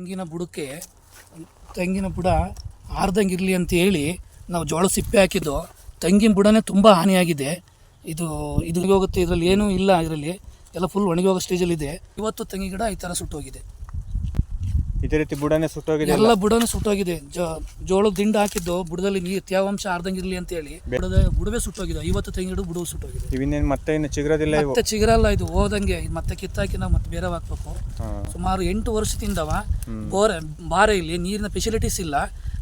ತೆಂಗಿನ ಬುಡಕ್ಕೆ, ತೆಂಗಿನ ಬುಡ ಆರ್ದಂಗೆ ಇರಲಿ ಅಂತ ಹೇಳಿ ನಾವು ಜೋಳ ಸಿಪ್ಪೆ ಹಾಕಿದ್ದು. ತೆಂಗಿನ ಬುಡನೇ ತುಂಬ ಹಾನಿಯಾಗಿದೆ. ಇದು ಇದು ಹೋಗುತ್ತೆ, ಇದರಲ್ಲಿ ಏನೂ ಇಲ್ಲ, ಇದರಲ್ಲಿ. ಎಲ್ಲ ಫುಲ್ ಒಣಗಿ ಹೋಗೋ ಸ್ಟೇಜಲ್ಲಿದೆ ಇವತ್ತು ತೆಂಗಿನ ಗಿಡ ಈ ಥರ ಸುಟ್ಟೋಗಿದೆ ಇದೇ ರೀತಿ ಬುಡನೇ ಸುಟ್ಟೋಗಿದೆ ಎಲ್ಲ ಬುಡನೇ ಸುಟ್ಟೋಗಿದೆ. ಜೋಳದ ದಿಂಡ ಹಾಕಿದ್ದು ಬುಡದಲ್ಲಿ ನೀರು ತೇವಾಂಶ ಆರ್ದಂಗಿರ್ಲಿ ಇರಲಿ ಅಂತ ಹೇಳಿ ಬುಡದ ಬುಡವೇ ಸುಟ್ಟೋಗಿದೆ. ಇವತ್ತು ತೆಂಗಿಡು ಗಿಡ ಬುಡವು ಸುಟ್ಟೋಗಿದೆ. ಇವಿನ್ನೇನು ಮತ್ತೆ ಇನ್ನು ಚಿಗರದಿಲ್ಲ ಮತ್ತೆ ಚಿಗರಲ್ಲ ಇದು ಹೋದಂಗೆ. ಮತ್ತೆ ಕಿತ್ತಾಕಿ ನಾವು ಮತ್ತೆ ಬೇರೆ ಹಾಕ್ಬೇಕು. ಸುಮಾರು ಎಂಟು ವರ್ಷದಿಂದವ ಬೋರ್ ಬಾರೆ ಇಲ್ಲಿ ನೀರಿನ ಫೆಸಿಲಿಟೀಸ್ ಇಲ್ಲ.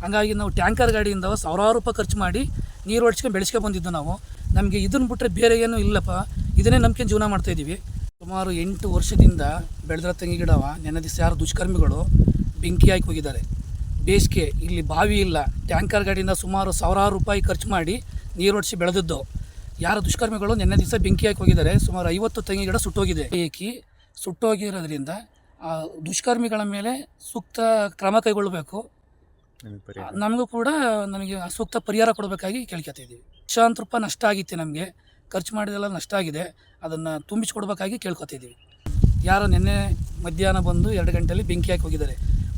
ಹಂಗಾಗಿ ನಾವು ಟ್ಯಾಂಕರ್ ಗಾಡಿಯಿಂದ ಸಾವಿರಾರು ರೂಪಾಯಿ ಖರ್ಚು ಮಾಡಿ ನೀರು ಹೊಡ್ಸ್ಕೊಂಡು ಬೆಳೆಸ್ಕೊಂಡು ಬಂದಿದ್ದು ನಾವು. ನಮಗೆ ಇದನ್ನ ಬಿಟ್ಟರೆ ಬೇರೆ ಏನೂ ಇಲ್ಲಪ್ಪ. ಇದನ್ನೇ ನಂಬಿಕೆ ಜೀವನ ಮಾಡ್ತಾ ಇದ್ದೀವಿ ಸುಮಾರು ಎಂಟು ವರ್ಷದಿಂದ ಬೆಳೆದ್ರ ತೆಂಗಿ ಗಿಡವ ನೆನ್ನೆ ದಿವಸ ಯಾರು ದುಷ್ಕರ್ಮಿಗಳು ಬೆಂಕಿ ಹಾಕಿ ಹೋಗಿದ್ದಾರೆ. ಬೇಸಿಗೆ ಇಲ್ಲಿ ಬಾವಿ ಇಲ್ಲ. ಟ್ಯಾಂಕರ್ ಗಾಡಿಯಿಂದ ಸುಮಾರು ಸಾವಿರಾರು ರೂಪಾಯಿ ಖರ್ಚು ಮಾಡಿ ನೀರು ಒಡಿಸಿ ಬೆಳೆದಿದ್ದು. ಯಾರ ದುಷ್ಕರ್ಮಿಗಳು ನಿನ್ನೆ ದಿವಸ ಬೆಂಕಿ ಹಾಕಿ ಹೋಗಿದ್ದಾರೆ. ಸುಮಾರು ಐವತ್ತು ತೆಂಗಿ ಗಿಡ ಸುಟ್ಟೋಗಿದೆ. ಏಕಿ ಸುಟ್ಟೋಗಿರೋದ್ರಿಂದ ಆ ದುಷ್ಕರ್ಮಿಗಳ ಮೇಲೆ ಸೂಕ್ತ ಕ್ರಮ ಕೈಗೊಳ್ಳಬೇಕು. ನಮಗೂ ಕೂಡ ನಮಗೆ ಸೂಕ್ತ ಪರಿಹಾರ ಕೊಡಬೇಕಾಗಿ ಕೇಳ್ಕೊತಾ ಇದ್ದೀವಿ. ಲಕ್ಷಾಂತರ ರೂಪಾಯಿ ನಷ್ಟ ಆಗಿತ್ತು ನಮಗೆ. ಖರ್ಚು ಮಾಡಿದೆಲ್ಲ ನಷ್ಟ ಆಗಿದೆ. ಅದನ್ನು ತುಂಬಿಸಿಕೊಡ್ಬೇಕಾಗಿ ಕೇಳ್ಕೊತಿದ್ದೀವಿ ಯಾರು ನಿನ್ನೆ ಮಧ್ಯಾಹ್ನ ಬಂದು ಎರಡು ಗಂಟೆಯಲ್ಲಿ ಬೆಂಕಿ ಹಾಕಿ ಹೋಗಿದ್ದಾರೆ.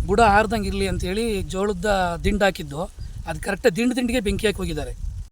ಬುಡ ಆರ್ದಂಗೆ ಇರಲಿ ಅಂತೇಳಿ ಜೋಳದ ದಿಂಡು ಹಾಕಿದ್ದು. ಅದು ಕರೆಕ್ಟಾಗಿ ದಿಂಡು ದಿಂಡಿಗೆ ಬೆಂಕಿ ಹಾಕಿ ಹೋಗಿದ್ದಾರೆ.